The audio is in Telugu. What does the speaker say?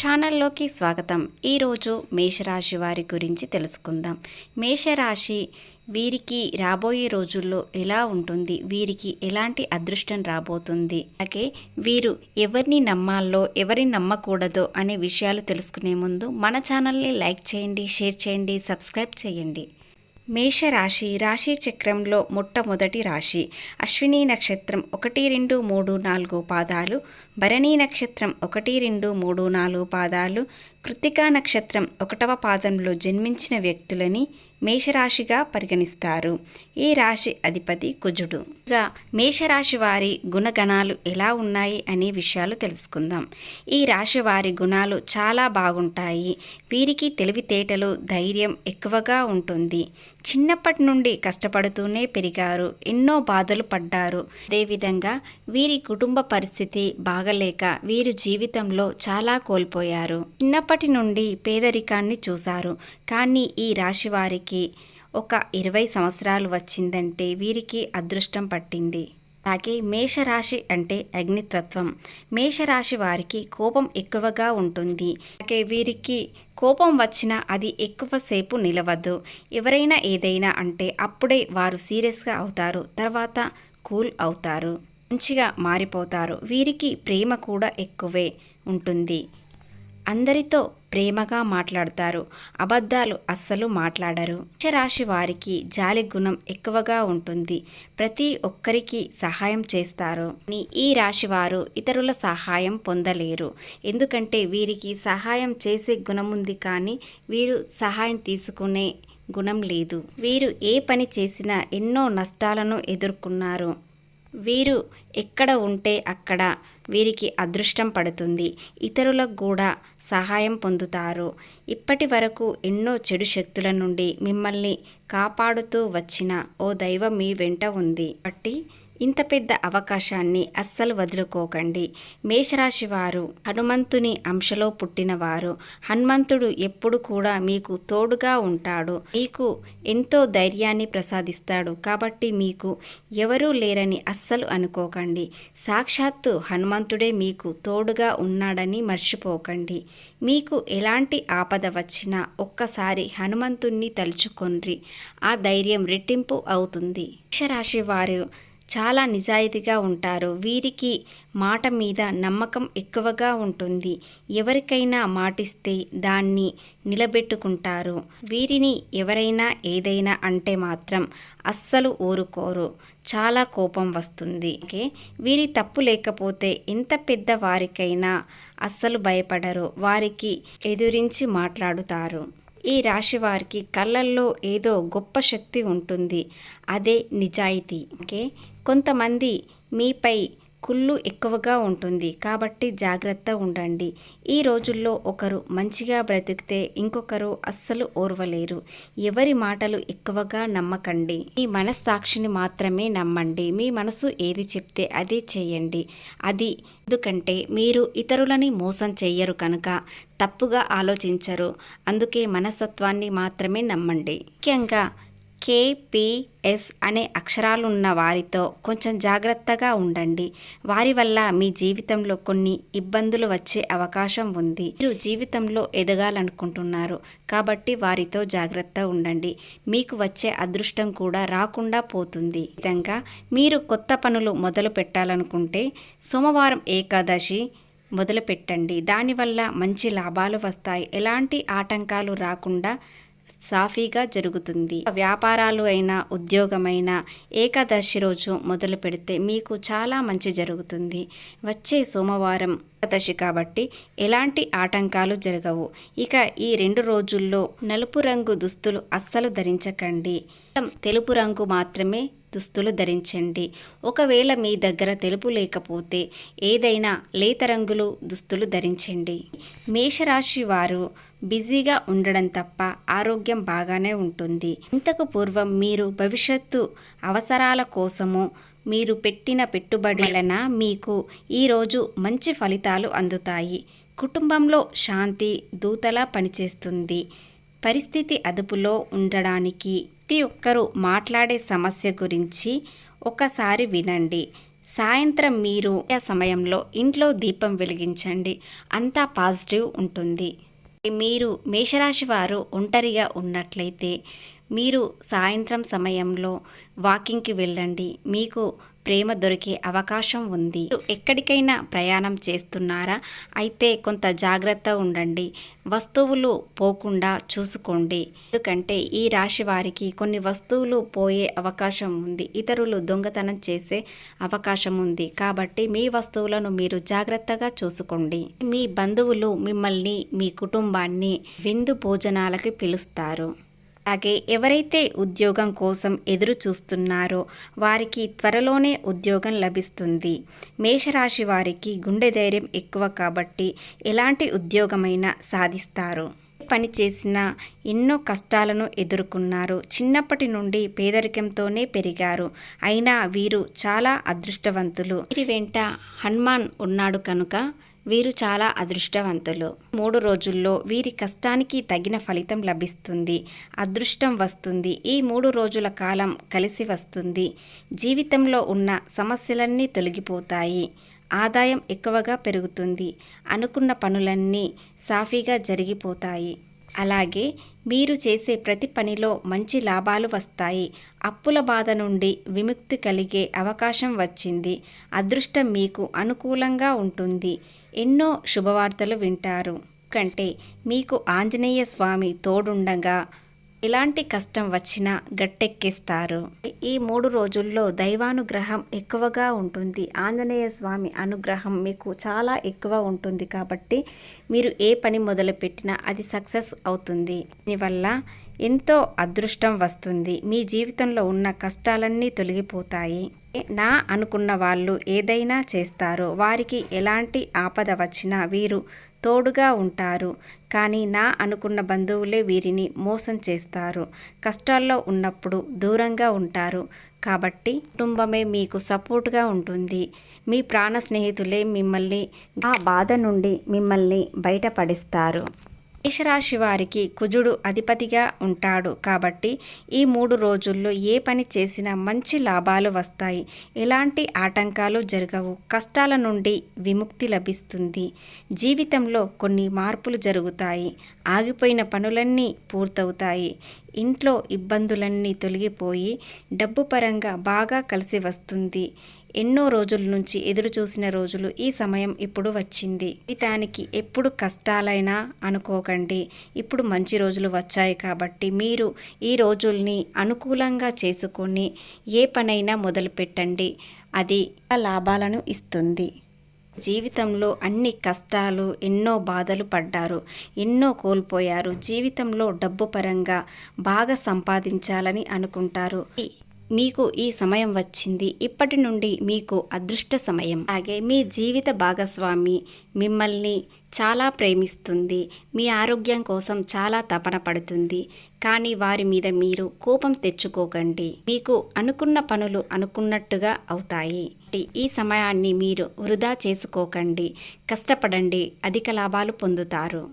ఛానల్లోకి స్వాగతం. ఈరోజు మేషరాశి వారి గురించి తెలుసుకుందాం. మేషరాశి వీరికి రాబోయే రోజుల్లో ఎలా ఉంటుంది? వీరికి ఎలాంటి అదృష్టం రాబోతుంది? అలాగే వీరు ఎవరిని నమ్మాలో ఎవరిని నమ్మకూడదో అనే విషయాలు తెలుసుకునే ముందు మన ఛానల్ని లైక్ చేయండి షేర్ చేయండి సబ్స్క్రైబ్ చేయండి. మేషరాశి రాశి చక్రంలో మొట్టమొదటి రాశి. అశ్విని నక్షత్రం ఒకటి రెండు మూడు నాలుగు పాదాలు భరణి నక్షత్రం ఒకటి రెండు మూడు నాలుగు పాదాలు కృత్తికా నక్షత్రం ఒకటవ పాదంలో జన్మించిన వ్యక్తులని మేషరాశిగా పరిగణిస్తారు. ఈ రాశి అధిపతి కుజుడు. ఇక మేషరాశి వారి గుణగణాలు ఎలా ఉన్నాయి అనే విషయాలు తెలుసుకుందాం. ఈ రాశి వారి గుణాలు చాలా బాగుంటాయి. వీరికి తెలివితేటలు ధైర్యం ఎక్కువగా ఉంటుంది. చిన్నప్పటి నుండి కష్టపడుతూనే పెరిగారు. ఎన్నో బాధలు పడ్డారు. అదేవిధంగా వీరి కుటుంబ పరిస్థితి బాగలేక వీరు జీవితంలో చాలా కోల్పోయారు. చిన్నప్పటి నుండి పేదరికాన్ని చూశారు. కానీ ఈ రాశి వారికి ఒక ఇరవై సంవత్సరాలు వచ్చిందంటే వీరికి అదృష్టం పట్టింది. అలాగే మేషరాశి అంటే అగ్నితత్వం. మేషరాశి వారికి కోపం ఎక్కువగా ఉంటుంది. అలాగే వీరికి కోపం వచ్చినా అది ఎక్కువసేపు నిలవదు. ఎవరైనా ఏదైనా అంటే అప్పుడే వారు సీరియస్గా అవుతారు. తర్వాత కూల్ అవుతారు. మంచిగా మారిపోతారు. వీరికి ప్రేమ కూడా ఎక్కువే ఉంటుంది. అందరితో ప్రేమగా మాట్లాడతారు. అబద్ధాలు అస్సలు మాట్లాడరు. రాశి వారికి జాలి గుణం ఎక్కువగా ఉంటుంది. ప్రతి ఒక్కరికి సహాయం చేస్తారు. ఈ రాశి వారు ఇతరుల సహాయం పొందలేరు. ఎందుకంటే వీరికి సహాయం చేసే గుణం ఉంది కానీ వీరు సహాయం తీసుకునే గుణం లేదు. వీరు ఏ పని చేసినా ఎన్నో నష్టాలను ఎదుర్కొన్నారు. వీరు ఎక్కడ ఉంటే అక్కడ వీరికి అదృష్టం పడుతుంది. ఇతరులకు కూడా సహాయం పొందుతారు. ఇప్పటి వరకు ఎన్నో చెడు శక్తుల నుండి మిమ్మల్ని కాపాడుతూ వచ్చిన ఓ దైవం మీ వెంట ఉంది. బట్టి ఇంత పెద్ద అవకాశాన్ని అస్సలు వదులుకోకండి. మేషరాశి వారు హనుమంతుని అంశలో పుట్టినవారు. హనుమంతుడు ఎప్పుడు కూడా మీకు తోడుగా ఉంటాడు. మీకు ఎంతో ధైర్యాన్ని ప్రసాదిస్తాడు. కాబట్టి మీకు ఎవరూ లేరని అస్సలు అనుకోకండి. సాక్షాత్తు హనుమంతుడే మీకు తోడుగా ఉన్నాడని మర్చిపోకండి. మీకు ఎలాంటి ఆపద వచ్చినా ఒక్కసారి హనుమంతుణ్ణి తలుచుకొండ్రి. ఆ ధైర్యం రెట్టింపు అవుతుంది. మేషరాశి వారు చాలా నిజాయితీగా ఉంటారు. వీరికి మాట మీద నమ్మకం ఎక్కువగా ఉంటుంది. ఎవరికైనా మాటిస్తే దాన్ని నిలబెట్టుకుంటారు. వీరిని ఎవరైనా ఏదైనా అంటే మాత్రం అస్సలు ఊరుకోరు. చాలా కోపం వస్తుంది. ఓకే? వీరి తప్పు లేకపోతే ఎంత పెద్ద వారికైనా అస్సలు భయపడరు. వారికి ఎదురించి మాట్లాడుతారు. ఈ రాశి వారికి కళ్ళల్లో ఏదో గొప్ప శక్తి ఉంటుంది. అదే నిజాయితీ. ఓకే? కొంతమంది మీపై కుళ్ళు ఎక్కువగా ఉంటుంది. కాబట్టి జాగ్రత్త ఉండండి. ఈ రోజుల్లో ఒకరు మంచిగా బ్రతికితే ఇంకొకరు అస్సలు ఓర్వలేరు. ఎవరి మాటలు ఎక్కువగా నమ్మకండి. మీ మనస్సాక్షిని మాత్రమే నమ్మండి. మీ మనసు ఏది చెప్తే అదే చేయండి. అది ఎందుకంటే మీరు ఇతరులని మోసం చేయరు కనుక తప్పుగా ఆలోచించరు. అందుకే మనస్తత్వాన్ని మాత్రమే నమ్మండి. ముఖ్యంగా కేపిఎస్ అనే అక్షరాలున్న వారితో కొంచెం జాగ్రత్తగా ఉండండి. వారి వల్ల మీ జీవితంలో కొన్ని ఇబ్బందులు వచ్చే అవకాశం ఉంది. మీరు జీవితంలో ఎదగాలనుకుంటున్నారు. కాబట్టి వారితో జాగ్రత్త ఉండండి. మీకు వచ్చే అదృష్టం కూడా రాకుండా పోతుంది. విధంగా మీరు కొత్త పనులు మొదలు పెట్టాలనుకుంటే సోమవారం ఏకాదశి మొదలు పెట్టండి దానివల్ల మంచి లాభాలు వస్తాయి. ఎలాంటి ఆటంకాలు రాకుండా సాఫీగా జరుగుతుంది. వ్యాపారాలు అయినా ఉద్యోగమైన ఏకాదశి రోజు మొదలు పెడితే మీకు చాలా మంచి జరుగుతుంది. వచ్చే సోమవారం ఏకాదశి కాబట్టి ఎలాంటి ఆటంకాలు జరగవు. ఇక ఈ రెండు రోజుల్లో నలుపు రంగు దుస్తులు అస్సలు ధరించకండి. తెలుపు రంగు మాత్రమే దుస్తులు ధరించండి. ఒకవేళ మీ దగ్గర తెలుపు లేకపోతే ఏదైనా లేత రంగులు దుస్తులు ధరించండి. మేషరాశి వారు బిజీగా ఉండడం తప్ప ఆరోగ్యం బాగానే ఉంటుంది. ఇంతకు పూర్వం మీరు భవిష్యత్తు అవసరాల కోసము మీరు పెట్టిన పెట్టుబడి వలన మీకు ఈరోజు మంచి ఫలితాలు అందుతాయి. కుటుంబంలో శాంతి దూతలా పనిచేస్తుంది. పరిస్థితి అదుపులో ఉండడానికి ప్రతి ఒక్కరూ మాట్లాడే సమస్య గురించి ఒకసారి వినండి. సాయంత్రం మీరు ఆ సమయంలో ఇంట్లో దీపం వెలిగించండి. అంతా పాజిటివ్ ఉంటుంది. మీరు మేషరాశి వారు ఒంటరిగా ఉన్నట్లయితే మీరు సాయంత్రం సమయంలో వాకింగ్కి వెళ్ళండి. మీకు ప్రేమ దొరికే అవకాశం ఉంది. ఎక్కడికైనా ప్రయాణం చేస్తున్నారా? అయితే కొంత జాగ్రత్త ఉండండి. వస్తువులు పోకుండా చూసుకోండి. ఎందుకంటే ఈ రాశి వారికి కొన్ని వస్తువులు పోయే అవకాశం ఉంది. ఇతరులు దొంగతనం చేసే అవకాశం ఉంది. కాబట్టి మీ వస్తువులను మీరు జాగ్రత్తగా చూసుకోండి. మీ బంధువులు మిమ్మల్ని మీ కుటుంబాన్ని విందు భోజనాలకి పిలుస్తారు. అలాగే ఎవరైతే ఉద్యోగం కోసం ఎదురు చూస్తున్నారో వారికి త్వరలోనే ఉద్యోగం లభిస్తుంది. మేషరాశి వారికి గుండె ధైర్యం ఎక్కువ కాబట్టి ఎలాంటి ఉద్యోగమైనా సాధిస్తారు. పని చేసిన ఎన్నో కష్టాలను ఎదుర్కొన్నారు. చిన్నప్పటి నుండి పేదరికంతోనే పెరిగారు. అయినా వీరు చాలా అదృష్టవంతులు. వీరి వెంట హనుమాన్ ఉన్నాడు కనుక వీరు చాలా అదృష్టవంతులు. మూడు రోజుల్లో వీరి కష్టానికి తగిన ఫలితం లభిస్తుంది. అదృష్టం వస్తుంది. ఈ మూడు రోజుల కాలం కలిసి వస్తుంది. జీవితంలో ఉన్న సమస్యలన్నీ తొలగిపోతాయి. ఆదాయం ఎక్కువగా పెరుగుతుంది. అనుకున్న పనులన్నీ సాఫీగా జరిగిపోతాయి. అలాగే మీరు చేసే ప్రతి పనిలో మంచి లాభాలు వస్తాయి. అప్పుల బాధ నుండి విముక్తి కలిగే అవకాశం వచ్చింది. అదృష్టం మీకు అనుకూలంగా ఉంటుంది. ఎన్నో శుభవార్తలు వింటారు. కంటే మీకు ఆంజనేయ స్వామి తోడుండగా ఎలాంటి కష్టం వచ్చినా గట్టెక్కిస్తారు. ఈ మూడు రోజుల్లో దైవానుగ్రహం ఎక్కువగా ఉంటుంది. ఆంజనేయ స్వామి అనుగ్రహం మీకు చాలా ఎక్కువ ఉంటుంది కాబట్టి మీరు ఏ పని మొదలుపెట్టినా అది సక్సెస్ అవుతుంది. దీనివల్ల ఎంతో అదృష్టం వస్తుంది. మీ జీవితంలో ఉన్న కష్టాలన్నీ తొలగిపోతాయి. నా అనుకున్న వాళ్ళు ఏదైనా చేస్తారో వారికి ఎలాంటి ఆపద వచ్చినా వీరు తోడుగా ఉంటారు. కానీ నా అనుకున్న బంధువులే వీరిని మోసం చేస్తారు. కష్టాల్లో ఉన్నప్పుడు దూరంగా ఉంటారు. కాబట్టి కుటుంబమే మీకు సపోర్ట్గా ఉంటుంది. మీ ప్రాణ స్నేహితులే మిమ్మల్ని ఆ బాధ నుండి మిమ్మల్ని బయటపడిస్తారు. మేషరాశి వారికి కుజుడు అధిపతిగా ఉంటాడు. కాబట్టి ఈ మూడు రోజుల్లో ఏ పని చేసినా మంచి లాభాలు వస్తాయి. ఎలాంటి ఆటంకాలు జరగవు. కష్టాల నుండి విముక్తి లభిస్తుంది. జీవితంలో కొన్ని మార్పులు జరుగుతాయి. ఆగిపోయిన పనులన్నీ పూర్తవుతాయి. ఇంట్లో ఇబ్బందులన్నీ తొలగిపోయి డబ్బు పరంగా బాగా కలిసి వస్తుంది. ఎన్నో రోజుల నుంచి ఎదురు చూసిన రోజులు ఈ సమయం ఇప్పుడు వచ్చింది. జీవితానికి ఎప్పుడు కష్టాలైనా అనుకోకండి. ఇప్పుడు మంచి రోజులు వచ్చాయి కాబట్టి మీరు ఈ రోజుల్ని అనుకూలంగా చేసుకొని ఏ పనైనా మొదలుపెట్టండి. అది లాభాలను ఇస్తుంది. జీవితంలో అన్ని కష్టాలు ఎన్నో బాధలు పడ్డారు ఎన్నో కోల్పోయారు. జీవితంలో డబ్బు పరంగా బాగా సంపాదించాలని అనుకుంటారు. మీకు ఈ సమయం వచ్చింది. ఇప్పటి నుండి మీకు అదృష్ట సమయం. అలాగే మీ జీవిత భాగస్వామి మిమ్మల్ని చాలా ప్రేమిస్తుంది. మీ ఆరోగ్యం కోసం చాలా తపన పడుతుంది. కానీ వారి మీద మీరు కోపం తెచ్చుకోకండి. మీకు అనుకున్న పనులు అనుకున్నట్టుగా అవుతాయి. ఈ సమయాన్ని మీరు వృధా చేసుకోకండి. కష్టపడండి. అధిక లాభాలు పొందుతారు.